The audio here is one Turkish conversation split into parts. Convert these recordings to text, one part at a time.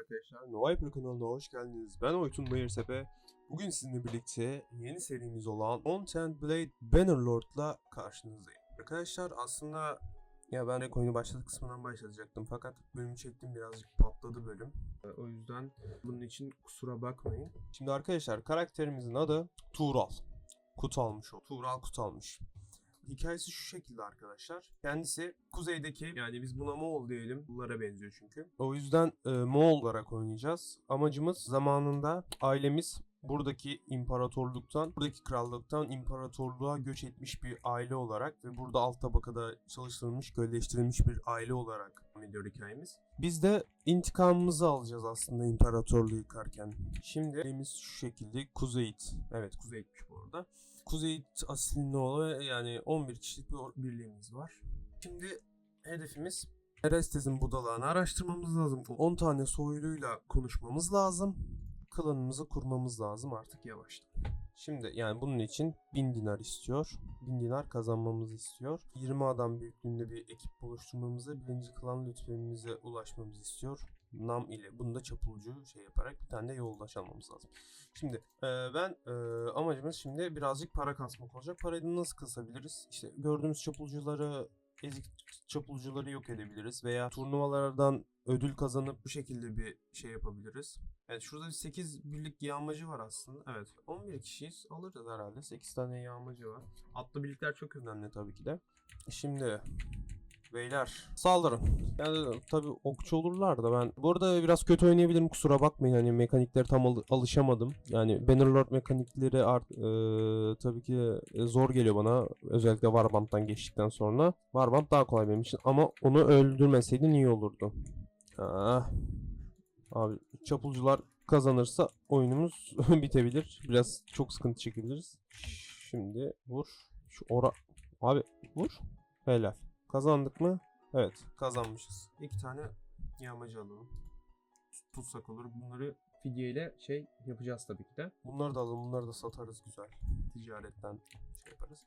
arkadaşlar. Noah kanalına hoş geldiniz. Ben Oytun Bayırsepe. Bugün sizinle birlikte yeni serimiz olan Content Blade Bannerlord'la karşınızdayım. Arkadaşlar aslında ya ben direkt oyunu başladık kısmından başlayacaktım. Fakat bölümü çektim birazcık patladı bölüm. Ee, O yüzden bunun için kusura bakmayın. Şimdi arkadaşlar karakterimizin adı Tuğral. Kut almış o. Tuğral kut almış. Hikayesi şu şekilde arkadaşlar. Kendisi kuzeydeki yani biz buna Moğol diyelim. Bunlara benziyor çünkü. O yüzden e, Moğol olarak oynayacağız. Amacımız zamanında ailemiz buradaki imparatorluktan, buradaki krallıktan imparatorluğa göç etmiş bir aile olarak ve burada alt tabakada çalıştırılmış, köleleştirilmiş bir aile olarak ediyor hikayemiz. Biz de intikamımızı alacağız aslında imparatorluğu yıkarken. Şimdi elimiz şu şekilde Kuzeyit. Evet Kuzeyit'miş bu arada. Kuzeyit aslında oğlu yani 11 kişilik bir birliğimiz var. Şimdi hedefimiz Erestes'in budalağını araştırmamız lazım. 10 tane soyluyla konuşmamız lazım. Klanımızı kurmamız lazım artık yavaştan. Şimdi yani bunun için 1000 dinar istiyor. 1000 dinar kazanmamızı istiyor. 20 adam büyüklüğünde bir ekip oluşturmamızı, birinci klan lütfemize ulaşmamızı istiyor. Nam ile. Bunu da çapulcu şey yaparak bir tane de yoldaş almamız lazım. Şimdi e, ben e, amacımız şimdi birazcık para kasmak olacak. Parayı nasıl kasabiliriz? İşte gördüğümüz çapulcuları ezik çapulcuları yok edebiliriz veya turnuvalardan ödül kazanıp bu şekilde bir şey yapabiliriz. Evet şurada bir 8 birlik yağmacı var aslında. Evet 11 kişiyiz. Alırız herhalde. 8 tane yağmacı var. Atlı birlikler çok önemli tabii ki de. Şimdi Beyler saldırın. Yani tabii okçu olurlar da ben bu arada biraz kötü oynayabilirim kusura bakmayın hani mekaniklere tam al- alışamadım. Yani Bannerlord mekanikleri art, eee, tabii ki de zor geliyor bana özellikle Warband'dan geçtikten sonra. Warband daha kolay benim için ama onu öldürmeseydin iyi olurdu. Ah. Abi çapulcular kazanırsa oyunumuz bitebilir. Biraz çok sıkıntı çekebiliriz. Şimdi vur. Şu ora... Abi vur. Helal. Kazandık mı? Evet kazanmışız. İki tane yağmacı alalım. Tut- Tutsak olur. Bunları fidyeyle şey yapacağız tabii ki de. Bunları da alalım. Bunları da satarız güzel. Ticaretten şey yaparız.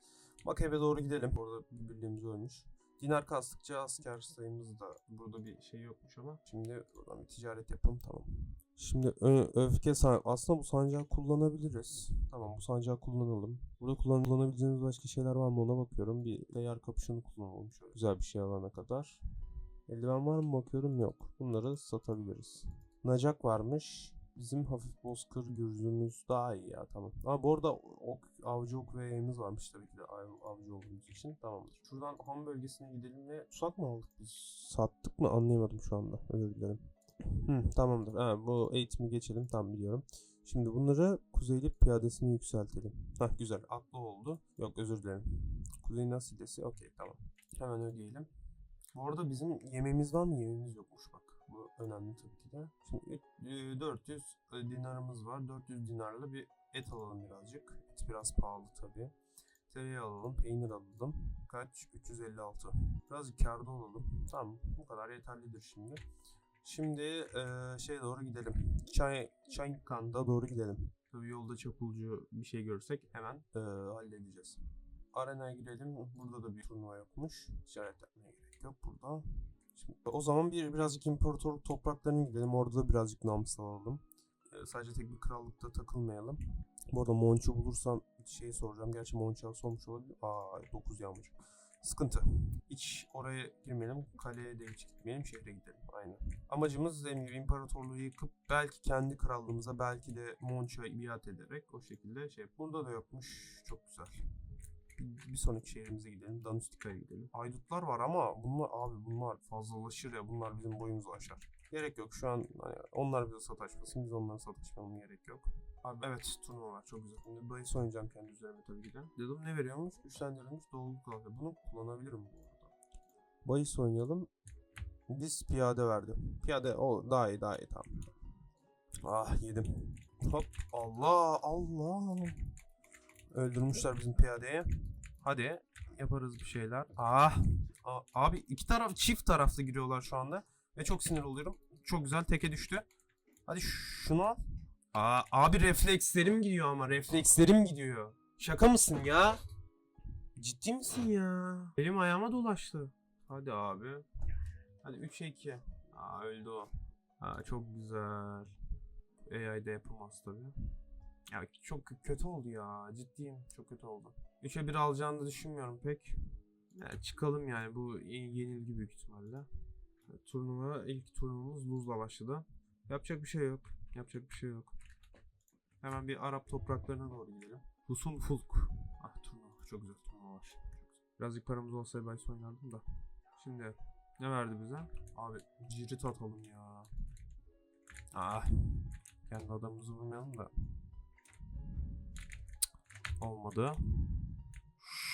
Bak eve doğru gidelim. Orada bir birliğimiz ölmüş. Dinar kastıkça asker sayımız da burada bir şey yokmuş ama. Şimdi buradan bir ticaret yapalım tamam. Şimdi öfke san aslında bu sancağı kullanabiliriz. Tamam bu sancağı kullanalım. Burada kullan kullanabileceğimiz başka şeyler var mı ona bakıyorum. Bir seyyar kapüşonu kullanalım şöyle güzel bir şey alana kadar. Eldiven var mı bakıyorum yok. Bunları satabiliriz. Nacak varmış. Bizim hafif bozkır gürzümüz daha iyi ya tamam. Ama bu arada ok, avcı ok ve yayımız varmış tabii ki de av- avcı olduğumuz için tamamdır. Şuradan ham bölgesine gidelim ve susak mı aldık biz? Sattık mı anlayamadım şu anda özür dilerim. Hı, tamamdır. Ha, bu eğitimi geçelim. Tam biliyorum. Şimdi bunları kuzeyli piyadesini yükseltelim. Hah güzel. Aklı oldu. Yok özür dilerim. Kuzey nasidesi. Okey tamam. Hemen ödeyelim. Bu arada bizim yemeğimiz var mı? Yemeğimiz yokmuş bak. Önemli tabii ki de. Şimdi e, 400 dinarımız var. 400 dinarla bir et alalım birazcık. Et biraz pahalı tabii. Tereyağı alalım, peynir alalım. Kaç? 356. Biraz karda olalım. Tamam, bu kadar yeterlidir şimdi. Şimdi eee şeye doğru gidelim. Çay, Çaykkan'da doğru gidelim. Tabii yolda çapulcu bir şey görsek hemen eee, halledeceğiz. Arenaya girelim. Burada da bir turnuva yokmuş. Ticaret yapmaya gerek yok burada. O zaman bir birazcık imparatorluk topraklarına gidelim. Orada da birazcık nam alalım. Eee, sadece tek bir krallıkta takılmayalım. Bu arada Monço bulursam şeyi soracağım. Gerçi Monço sormuş olabilir. Aa 9 yağmur. Sıkıntı. Hiç oraya girmeyelim. Kaleye de hiç gitmeyelim. Şehre gidelim. Aynen. Amacımız dediğim gibi imparatorluğu yıkıp belki kendi krallığımıza belki de Monço'ya biat ederek o şekilde şey. Burada da yokmuş. Çok güzel. Bir, sonraki şehrimize gidelim. Danustika'ya gidelim. Haydutlar var ama bunlar abi bunlar fazlalaşır ya. Bunlar bizim boyumuzu aşar. Gerek yok. Şu an hani onlar bize sataşmasın. Biz onlara sataşmamız gerek yok. Abi evet turnuva var çok güzel. Şimdi bahis oynayacağım kendi üzerime tabii ki de. Dedim ne veriyormuş? Güçlendirilmiş doluluk kaldı. Bunu kullanabilirim bu arada. Bahis oynayalım. Dis piyade verdi. Piyade o daha iyi daha iyi tamam. Ah yedim. Hop Allah Allah. Öldürmüşler bizim piyadeye. Hadi yaparız bir şeyler. Ah. Abi iki taraf çift taraflı giriyorlar şu anda. Ve çok sinir oluyorum. Çok güzel teke düştü. Hadi şunu al. Aa, abi reflekslerim gidiyor ama reflekslerim gidiyor. Şaka mısın ya? Ciddi misin ya? Elim ayağıma dolaştı. Hadi abi. Hadi 3'e 2. Aa öldü o. Ha, çok güzel. AI'de yapılmaz tabii. Ya çok kö- kötü oldu ya. Ciddiyim. Çok kötü oldu. 3'e 1 alacağını da düşünmüyorum pek. Ya çıkalım yani bu ye- yenilgi büyük ihtimalle. Turnuva ilk turnuvamız Luz'la başladı. Yapacak bir şey yok. Yapacak bir şey yok. Hemen bir Arap topraklarına doğru gidelim. Husun Fulk. Ah turnuva. Çok güzel turnuva var. Birazcık paramız olsaydı ben oynardım da. Şimdi ne verdi bize? Abi cirit atalım ya. Ah. Kendi adamımızı vurmayalım da. Olmadı.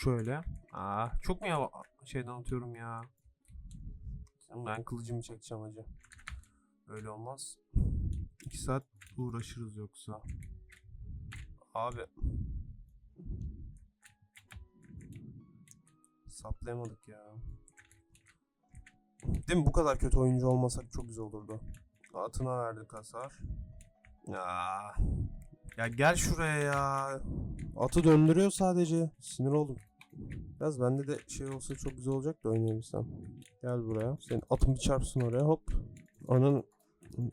Şöyle. Ah çok mu ya şeyden atıyorum ya. Ben kılıcımı çekeceğim acı. Öyle olmaz. 2 saat uğraşırız yoksa. Abi. Saplayamadık ya. Değil mi? Bu kadar kötü oyuncu olmasak çok güzel olurdu. Atına verdik hasar. Ya. Ya gel şuraya ya. Atı döndürüyor sadece. Sinir oldum. Biraz bende de şey olsa çok güzel olacak da oynayabilsem. Gel buraya. Senin atın bir çarpsın oraya. Hop. Ananın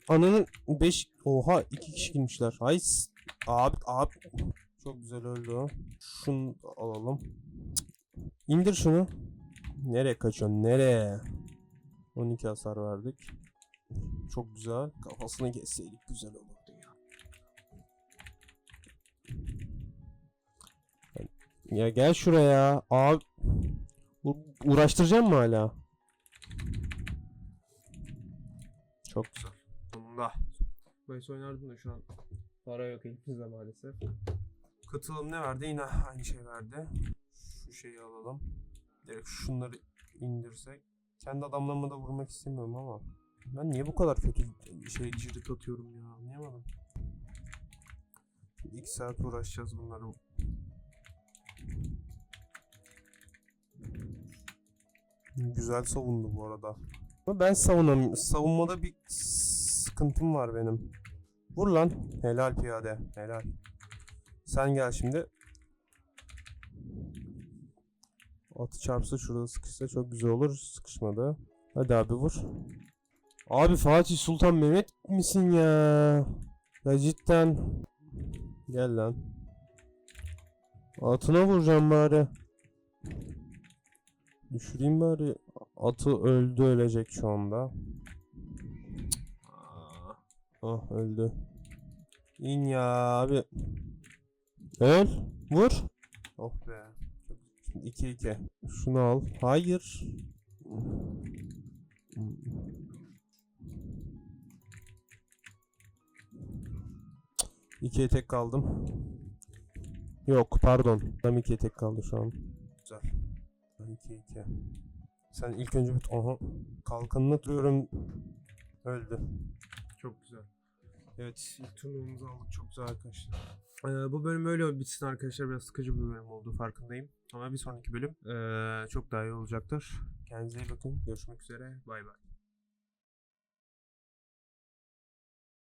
Ananın 5 Oha 2 kişi girmişler. Hay abi abi çok güzel öldü o. Şunu alalım. İndir şunu. Nereye kaçıyorsun? Nereye? 12 hasar verdik. Çok güzel. Kafasını kesseydik güzel olurdu ya. Gel şuraya. Abi uğraştıracağım mı hala? Çok güzel. Sonunda. Bahis oynardım da şu an para yok elimizde maalesef. Katılım ne verdi? Yine aynı şey verdi. Şu şeyi alalım. Direkt şunları indirsek. Kendi adamlarıma da vurmak istemiyorum ama. Ben niye bu kadar kötü şey cirit atıyorum ya? Anlayamadım. 2 saat uğraşacağız bunları. Güzel savundu bu arada. Ama ben savunam savunmada bir sıkıntım var benim. Vur lan. Helal piyade. Helal. Sen gel şimdi. Atı çarpsa şurada sıkışsa çok güzel olur. Sıkışmadı. Hadi abi vur. Abi Fatih Sultan Mehmet misin ya? Ya cidden. Gel lan. Atına vuracağım bari. Düşüreyim bari. Atı öldü ölecek şu anda. Ah, öldü. İn ya abi. Öl. Vur. Oh be. Şimdi 2 2. Şunu al. Hayır. İkiye tek kaldım. Yok pardon. Tam ikiye tek kaldı şu an. Güzel. 2 2. Sen ilk önce bir aha kalkanını duruyorum. Öldü. Çok güzel. Evet ilk turnuvamızı aldık çok güzel arkadaşlar. Ee, bu bölüm öyle bitsin arkadaşlar biraz sıkıcı bir bölüm oldu farkındayım. Ama bir sonraki bölüm ee, çok daha iyi olacaktır. Kendinize iyi bakın. Görüşmek üzere. Bay bay.